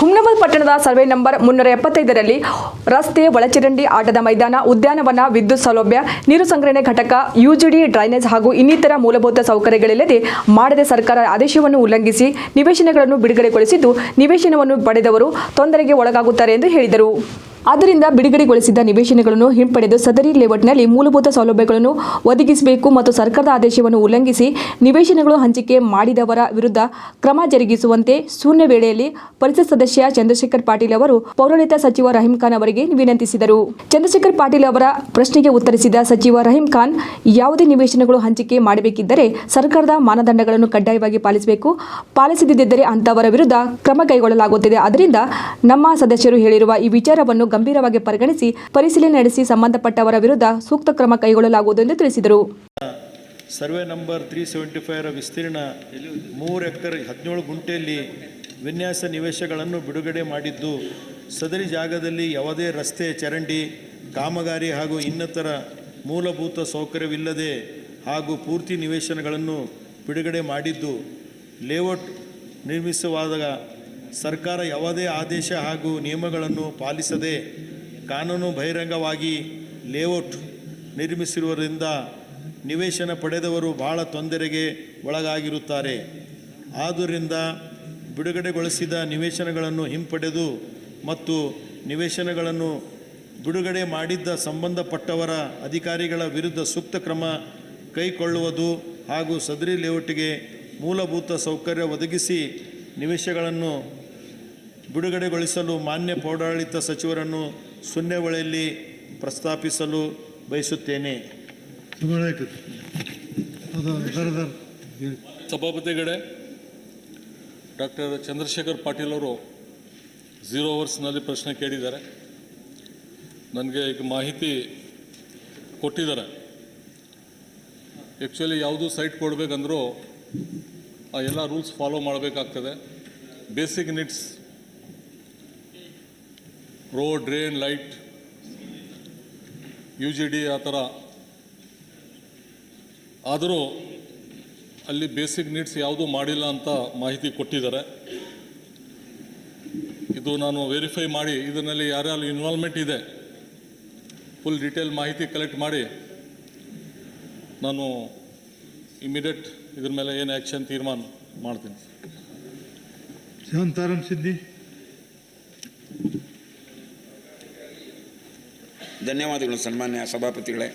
ಹುಮ್ನಾಬಾದ್ ಪಟ್ಟಣದ survey number ಮುನ್ನೂರ ಎಪ್ಪತ್ತೈದರಲ್ಲಿ ರಸ್ತೆ ಒಳಚರಂಡಿ ಆಟದ ಮೈದಾನ, ಉದ್ಯಾನವನ, ವಿದ್ಯುತ್ ಸೌಲಭ್ಯ, ನೀರು ಸಂಗ್ರಹಣೆ ಘಟಕ, ಯುಜಿಡಿ ಡ್ರೈನೇಜ್ ಹಾಗೂ ಇನ್ನಿತರ ಮೂಲಭೂತ ಸೌಕರ್ಯಗಳಿಲ್ಲದೆ ಮಾಡದೆ ಸರ್ಕಾರ ಆದೇಶವನ್ನು ಉಲ್ಲಂಘಿಸಿ ನಿವೇಶನಗಳನ್ನು ಬಿಡುಗಡೆಗೊಳಿಸಿದ್ದು, ನಿವೇಶನವನ್ನು ಪಡೆದವರು ತೊಂದರೆಗೆ ಒಳಗಾಗುತ್ತಾರೆ ಎಂದು ಹೇಳಿದರು. ಆದ್ದರಿಂದ ಬಿಡುಗಡೆಗೊಳಿಸಿದ್ದ ನಿವೇಶನಗಳನ್ನು ಹಿಂಪಡೆದು ಸದರಿ ಲೇಔಟ್ನಲ್ಲಿ ಮೂಲಭೂತ ಸೌಲಭ್ಯಗಳನ್ನು ಒದಗಿಸಬೇಕು ಮತ್ತು ಸರ್ಕಾರದ ಆದೇಶವನ್ನು ಉಲ್ಲಂಘಿಸಿ ನಿವೇಶನಗಳು ಹಂಚಿಕೆ ಮಾಡಿದವರ ವಿರುದ್ಧ ಕ್ರಮ ಜರುಗಿಸುವಂತೆ ಶೂನ್ಯ ವೇಳೆಯಲ್ಲಿ ಪರಿಷತ್ ಸದಸ್ಯ ಚಂದ್ರಶೇಖರ್ ಪಾಟೀಲ್ ಅವರು ಪೌರಾಡಳಿತ ಸಚಿವ ರಹೀಂ ಖಾನ್ ಅವರಿಗೆ ವಿನಂತಿಸಿದರು. ಚಂದ್ರಶೇಖರ್ ಪಾಟೀಲ್ ಅವರ ಪ್ರಶ್ನೆಗೆ ಉತ್ತರಿಸಿದ ಸಚಿವ ರಹೀಂ ಖಾನ್, ಯಾವುದೇ ನಿವೇಶನಗಳು ಹಂಚಿಕೆ ಮಾಡಬೇಕಿದ್ದರೆ ಸರ್ಕಾರದ ಮಾನದಂಡಗಳನ್ನು ಕಡ್ಡಾಯವಾಗಿ ಪಾಲಿಸಬೇಕು. ಪಾಲಿಸದಿದ್ದರೆ ಅಂತವರ ವಿರುದ್ಧ ಕ್ರಮ ಕೈಗೊಳ್ಳಲಾಗುತ್ತಿದೆ. ಅದರಿಂದ ನಮ್ಮ ಸದಸ್ಯರು ಹೇಳಿರುವ ಈ ವಿಚಾರವನ್ನು ಗಂಭೀರವಾಗಿ ಪರಿಗಣಿಸಿ ಪರಿಶೀಲನೆ ನಡೆಸಿ ಸಂಬಂಧಪಟ್ಟವರ ವಿರುದ್ಧ ಸೂಕ್ತ ಕ್ರಮ ಕೈಗೊಳ್ಳಲಾಗುವುದು ಎಂದು ತಿಳಿಸಿದರು. ಸರ್ವೆ ನಂಬರ್ ತ್ರೀ ಸೆವೆಂಟಿ ಫೈವ್ರ ವಿಸ್ತೀರ್ಣ ಮೂರು ಎಕರೆ ಹದಿನೇಳು ಗುಂಟೆಯಲ್ಲಿ ವಿನ್ಯಾಸ ನಿವೇಶಗಳನ್ನು ಬಿಡುಗಡೆ ಮಾಡಿದ್ದು, ಸದರಿ ಜಾಗದಲ್ಲಿ ಯಾವುದೇ ರಸ್ತೆ, ಚರಂಡಿ, ಕಾಮಗಾರಿ ಹಾಗೂ ಇನ್ನಿತರ ಮೂಲಭೂತ ಸೌಕರ್ಯವಿಲ್ಲದೆ ಹಾಗೂ ಪೂರ್ತಿ ನಿವೇಶನಗಳನ್ನು ಬಿಡುಗಡೆ ಮಾಡಿದ್ದು, ಲೇಔಟ್ ನಿರ್ಮಿಸುವಾಗ ಸರ್ಕಾರ ಯಾವುದೇ ಆದೇಶ ಹಾಗೂ ನಿಯಮಗಳನ್ನು ಪಾಲಿಸದೆ ಕಾನೂನು ಬಹಿರಂಗವಾಗಿ ಲೇಔಟ್ ನಿರ್ಮಿಸಿರುವುದರಿಂದ ನಿವೇಶನ ಪಡೆದವರು ಬಹಳ ತೊಂದರೆಗೆ ಒಳಗಾಗಿರುತ್ತಾರೆ. ಆದ್ದರಿಂದ ಬಿಡುಗಡೆಗೊಳಿಸಿದ ನಿವೇಶನಗಳನ್ನು ಹಿಂಪಡೆದು ಮತ್ತು ನಿವೇಶನಗಳನ್ನು ಬಿಡುಗಡೆ ಮಾಡಿದ್ದ ಸಂಬಂಧಪಟ್ಟವರ ಅಧಿಕಾರಿಗಳ ವಿರುದ್ಧ ಸೂಕ್ತ ಕ್ರಮ ಕೈಗೊಳ್ಳುವುದು ಹಾಗೂ ಸದರಿ ಲೇಔಟ್ಗೆ ಮೂಲಭೂತ ಸೌಕರ್ಯ ಒದಗಿಸಿ ನಿವೇಶಗಳನ್ನು ಬಿಡುಗಡೆಗೊಳಿಸಲು ಮಾನ್ಯ ಪೌರಾಡಳಿತ ಸಚಿವರನ್ನು ಶೂನ್ಯವೇಳೆಯಲ್ಲಿ ಪ್ರಸ್ತಾಪಿಸಲು ಬಯಸುತ್ತೇನೆ. ಸಭಾಪತಿಗಳೇ, ಡಾಕ್ಟರ್ ಚಂದ್ರಶೇಖರ್ ಪಾಟೀಲ್ ಅವರು ಝೀರೋ ಅವರ್ಸ್ನಲ್ಲಿ ಪ್ರಶ್ನೆ ಕೇಳಿದ್ದಾರೆ. ನನಗೆ ಈಗ ಮಾಹಿತಿ ಕೊಟ್ಟಿದ್ದಾರೆ. ಆ್ಯಕ್ಚುಲಿ ಯಾವುದು ಸೈಟ್ ಕೊಡಬೇಕಂದ್ರೂ ಆ ಎಲ್ಲ ರೂಲ್ಸ್ ಫಾಲೋ ಮಾಡಬೇಕಾಗ್ತದೆ. Basic needs. Road, drain, light, U G D ಆ ಥರ. ಆದರೂ ಅಲ್ಲಿ ಬೇಸಿಕ್ ನೀಡ್ಸ್ ಯಾವುದೂ ಮಾಡಿಲ್ಲ ಅಂತ ಮಾಹಿತಿ ಕೊಟ್ಟಿದ್ದಾರೆ. ಇದು ನಾನು ವೆರಿಫೈ ಮಾಡಿ, ಇದರಲ್ಲಿ ಯಾರ್ಯಾರು ಇನ್ವಾಲ್ವ್ಮೆಂಟ್ ಇದೆ, ಫುಲ್ ಡೀಟೇಲ್ ಮಾಹಿತಿ ಕಲೆಕ್ಟ್ ಮಾಡಿ, ನಾನು ಇಮಿಡಿಯೇಟ್ ಇದ್ರ ಮೇಲೆ ಏನು ಆ್ಯಕ್ಷನ್ ತೀರ್ಮಾನ ಮಾಡ್ತೀನಿ. ಶಾಂತಾರಾಮ್ ಸಿದ್ದಿ ಧನ್ಯವಾದಗಳು ಸನ್ಮಾನ್ಯ ಸಭಾಪತಿಗಳೇ.